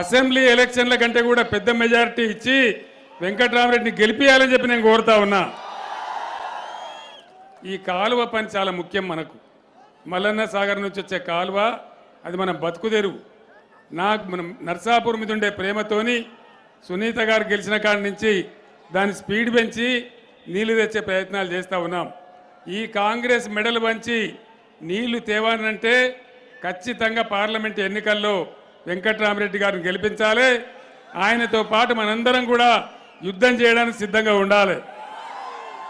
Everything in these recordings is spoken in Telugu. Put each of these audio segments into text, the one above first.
అసెంబ్లీ ఎలక్షన్ల కంటే కూడా పెద్ద మెజారిటీ ఇచ్చి వెంకట్రామరెడ్డిని గెలిపియాలని చెప్పి నేను కోరుతా ఉన్నా. ఈ కాలువ పని చాలా ముఖ్యం మనకు. మల్లన్న సాగర్ నుంచి వచ్చే కాలువ అది మన బతుకుదెరువు నాకు మనం నర్సాపూర్ మీద ఉండే ప్రేమతోని సునీత గారు గెలిచిన కాడి నుంచి దాని స్పీడ్ పెంచి నీళ్ళు తెచ్చే ప్రయత్నాలు చేస్తూ ఉన్నాం. ఈ కాంగ్రెస్ మెడలు వంచి నీళ్ళు తేవానంటే ఖచ్చితంగా పార్లమెంట్ ఎన్నికల్లో వెంకట్రామరెడ్డి గారిని గెలిపించాలి. ఆయనతో పాటు మనందరం కూడా యుద్ధం చేయడానికి సిద్ధంగా ఉండాలి.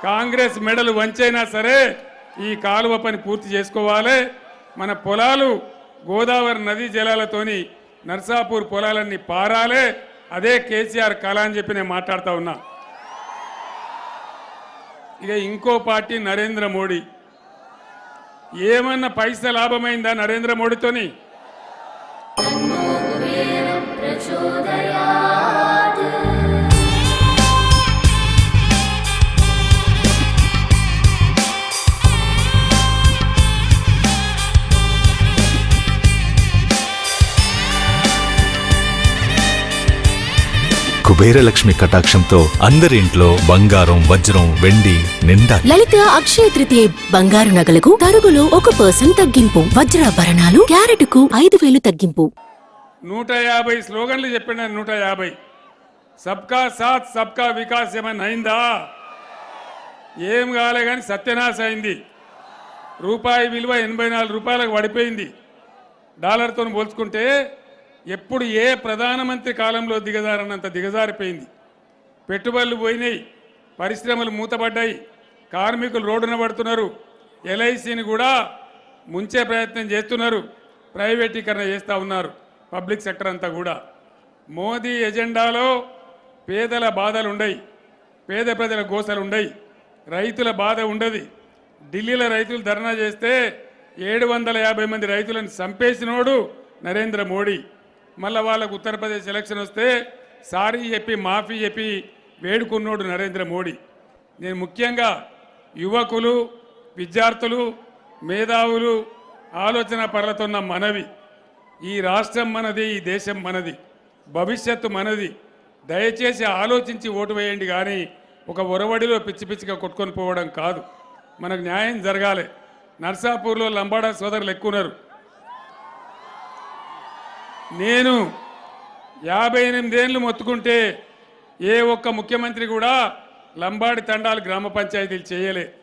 కాంగ్రెస్ మెడలు వంచైనా సరే ఈ కాలువ పని పూర్తి చేసుకోవాలి. మన పొలాలు గోదావరి నదీ జలాలతోని నర్సాపూర్ పొలాలన్నీ పారాలే. అదే కేసీఆర్ కళ అని చెప్పి నేను మాట్లాడుతూ ఉన్నా. ఇక ఇంకో పార్టీ నరేంద్ర మోడీ. ఏమన్నా పైస లాభమైందా నరేంద్ర మోడీతోని? కుబేరలక్ష్మి కటాక్షంతో అందరి ఇంట్లో బంగారం వజ్రం వెండి నిండా లలిత అక్షయ తృతీయ బంగారు నగలకు తరుగులో ఒక పర్సెంట్ తగ్గింపు. వజ్రాభరణాలు క్యారెట్కు ఐదు వేలు తగ్గింపు. నూట యాభై స్లోగన్లు చెప్పిన నూట యాభై సబ్కా సాత్ సబ్కా వికాస్ ఏమైనా అయిందా? ఏం కాలే కానీ సత్యనాశ అయింది. రూపాయి విలువ ఎనభై నాలుగు రూపాయలకు పడిపోయింది. డాలర్తో పోల్చుకుంటే ఎప్పుడు ఏ ప్రధానమంత్రి కాలంలో దిగజారనంత దిగజారిపోయింది. పెట్టుబడులు పోయినాయి పరిశ్రమలు మూతపడ్డాయి కార్మికులు రోడ్డున పడుతున్నారు ఎల్ఐసిని కూడా ముంచే ప్రయత్నం చేస్తున్నారు ప్రైవేటీకరణ చేస్తూ ఉన్నారు. పబ్లిక్ సెక్టర్ అంతా కూడా. మోదీ ఎజెండాలో పేదల బాధలు ఉండయి పేద ప్రజల గోసలు ఉండయి రైతుల బాధ ఉండదు. ఢిల్లీలో రైతులు ధర్నా చేస్తే ఏడు వందల యాభై మంది రైతులను చంపేసినోడు నరేంద్ర మోడీ. మళ్ళీ వాళ్ళకు ఉత్తరప్రదేశ్ ఎలక్షన్ వస్తే సారీ చెప్పి మాఫీ చెప్పి వేడుకున్నోడు నరేంద్ర మోడీ. నేను ముఖ్యంగా యువకులు విద్యార్థులు మేధావులు ఆలోచన పరులతున్న మనవి. ఈ రాష్ట్రం మనది ఈ దేశం మనది. భవిష్యత్తు మనది. దయచేసి ఆలోచించి ఓటు వేయండి కానీ ఒక ఒరవడిలో పిచ్చి పిచ్చిగా కొట్టుకొని పోవడం కాదు. మనకు న్యాయం జరగాలి. నర్సాపూర్లో లంబాడా సోదరులు ఎక్కువన్నారు నేను యాభై ఎనిమిదేళ్ళు మొత్తుకుంటే ఏ ఒక్క ముఖ్యమంత్రి కూడా లంబాడి తండాలు గ్రామ పంచాయతీలు చేయలే.